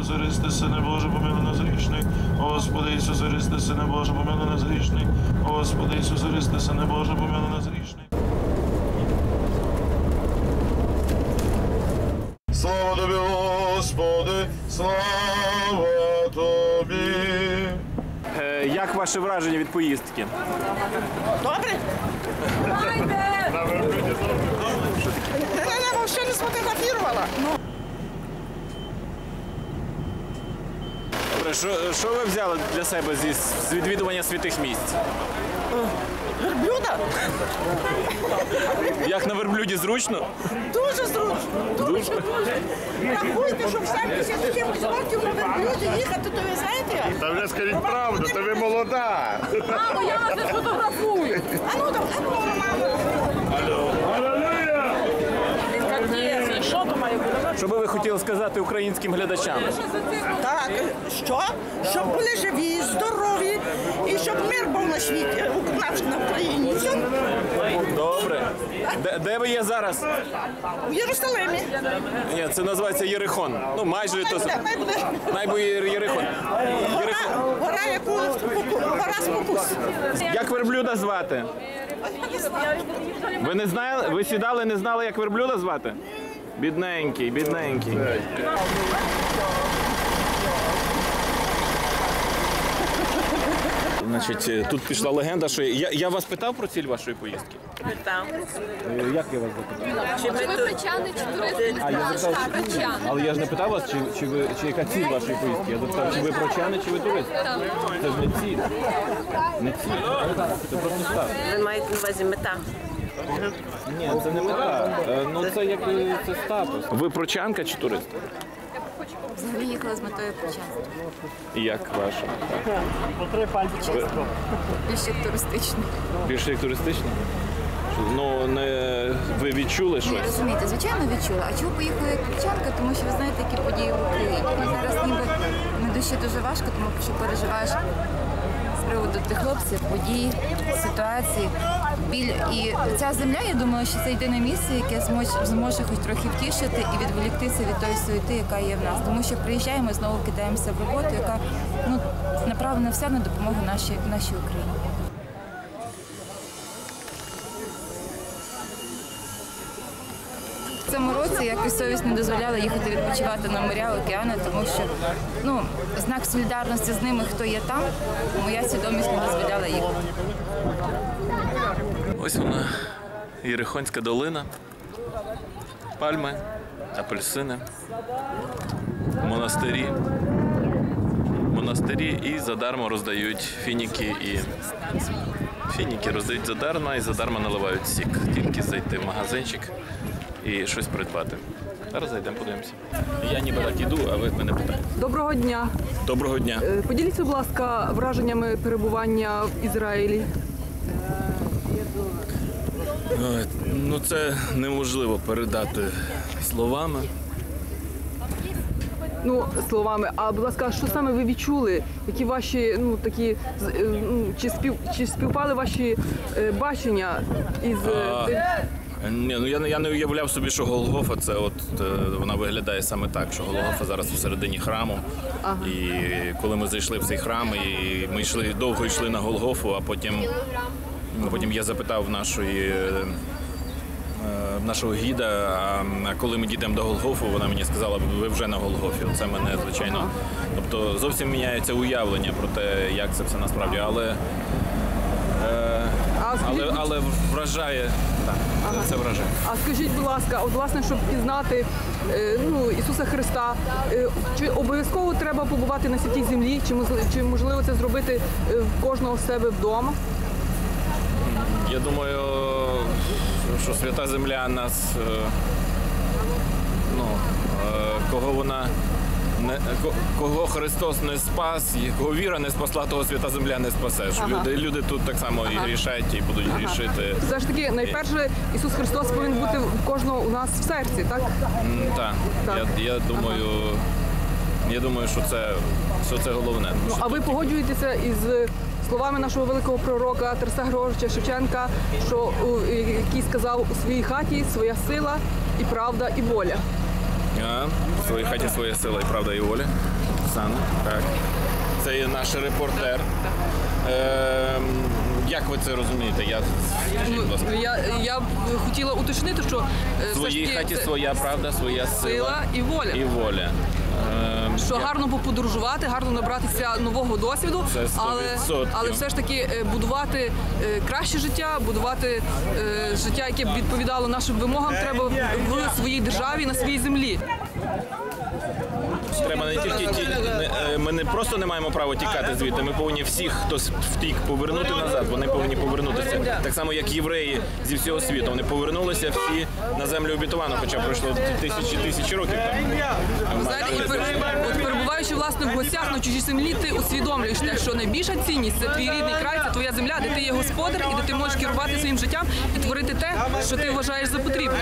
Ісусе Христе, Сине Боже, помилуй нас грішних. Господи Ісусе Христе, Сине Боже, помилуй нас грішних. Господи Ісусе Христе, Сине Боже, помилуй нас грішних. Слава тобі, Господи, слава тобі. Е, Як ваше враження від поїздки? Добре? Я вообще не сфотографировала. Добре, що, що ви взяли для себе зі, з відвідування святих місць? Верблюда? Як на верблюді зручно? Дуже зручно. Дуже, дуже. Рахуйте, що в 70 чимось років на верблюді їхати, то ви знаєте? Та вже скажіть правду, та ви молода. Мамо, я вас не фотографую. А ну там, а ну, мамо. Що то має бути? Що би ви хотіли сказати українським глядачам? Так, що? Щоб були живі, здорові і щоб мир був на світі, у нас на Україні. Все, Добре. Де, де ви є зараз? в Єрусалимі. Ні, це називається Єрихон. Ну, майже то Най буде, най буде. найбо Єрихон. Єрихон. Гора, гора, яку гора спокус. Як верблюда звати? Ви не знали? Ви сідали, не знали, як верблюда звати? Бідненький, бідненький. Значить, е, тут пішла легенда, що я, я вас питав про ціль вашої поїздки. Там. Е, Як я вас запитав? Чи Ви тут прочани чи туристи? А я запитав, чи, але я ж не питав вас, чи, чи ви чи яка ціль вашої поїздки. Я запитав, чи ви прочани, чи ви туристи. Це ж не ціль. Не ціль. Це просто старт. ви маєте на увазі мета? Ні, це не мета. Е, Ну це як е, це статус. Ви прочанка чи турист? Взагалі їхала з метою. І як ваша? Більш як туристичний. Більше як туристична? Ну не ви відчули Ні, розумієте, звичайно відчула. А чого поїхала як прочанка? Тому що ви знаєте, які події в Україні. І зараз ніби на душі дуже важко, тому що переживаєш з приводу тих хлопців, подій, ситуацій, біль. І ця земля, я думаю, що це єдине місце, яке зможе, хоч трохи втішити і відволіктися від тої суєти, яка є в нас. Тому що приїжджаємо знову кидаємося в роботу, яка ну направлена вся на допомогу нашій нашій Україні. Цьому році якось совість не дозволяла їхати відпочивати на моря, океани, тому що ну, знак солідарності з ними, хто є там, моя свідомість не дозволяла їхати. Ось вона, Єрихонська долина, пальми, апельсини, монастирі. Монастирі і задармо роздають фініки і фініки роздають задарма і задарма наливають сік. Тільки зайти в магазинчик і щось придбати. Зараз зайдемо, подивимося. Я ніби так іду, а ви мене питаєте. Доброго дня. Доброго дня. Е, Поділіться, будь ласка, враженнями перебування в Ізраїлі. Ой, Ну це неможливо передати словами. Ну, словами, а будь ласка, що саме ви відчули? Які ваші ну такі з- е, ну, чи спів чи співпали ваші е, бачення із е, А, тим- Ні, ну я не я не уявляв собі, що Голгофа це от е, вона виглядає саме так, що Голгофа зараз всередині храму. І коли ми зайшли в цей храм, і ми йшли довго йшли на Голгофу, а потім, а потім я запитав нашої. е, е, Нашого гіда, а коли ми дійдемо до Голгофу, вона мені сказала, ви вже на Голгофі. Це мене звичайно. Тобто зовсім міняється уявлення про те, як це все насправді. Але, е, але, але вражає, так, це вражає. а скажіть, будь ласка, от власне, щоб пізнати е, ну, Ісуса Христа, е, чи обов'язково треба побувати на святій землі, чи можливо, чи можливо це зробити е, в кожного з себе вдома? Я думаю, що свята земля нас, е, ну, е, кого вона не ко- кого Христос не спас, кого віра не спасла, того свята земля не спасе. Що Люди, люди тут так само і грішать, і будуть грішити. Все ж таки, найперше, Ісус Христос повинен бути в кожного у нас в серці, так? М, Так, Так. я, я думаю, я думаю, що це, що це головне. Ну, а ви погоджуєтеся із словами нашого великого пророка Тараса Григоровича Шевченка, що який сказав у своїй хаті своя сила і правда, і воля. Да, в своїй хаті своя сила і правда і воля. Оксана, так. Це є наш репортер. Е, як ви це розумієте? Я скажіть, будь ласка. Я, я б хотіла уточнити, що е, В все ж своїй таки хаті це своя правда, своя сила, сила і воля. і воля. Ем, Що гарно поподорожувати, гарно набратися нового досвіду, але, але все ж таки е, будувати е, краще життя, будувати е, життя, яке б відповідало нашим вимогам, треба в своїй державі на своїй землі. Треба не тільки ми не просто не маємо права тікати звідти. Ми повинні всіх, хто втік, повернути назад. Вони повинні повернутися. Так само, як євреї зі всього світу. Вони повернулися всі на землю обітовану, хоча пройшло тисячі тисячі років. Там. Знаєте, і пер- от перебуваючи власне в гостях на чужій землі, ти усвідомлюєш те, що найбільша цінність це твій рідний край, це твоя земля, де ти є господар і де ти можеш керувати своїм життям і творити те, що ти вважаєш за потрібне.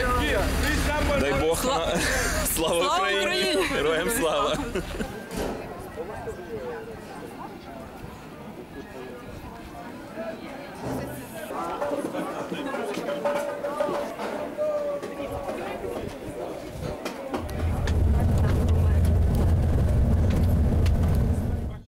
Дай Бог Слава- слава! Україні! Героям слава!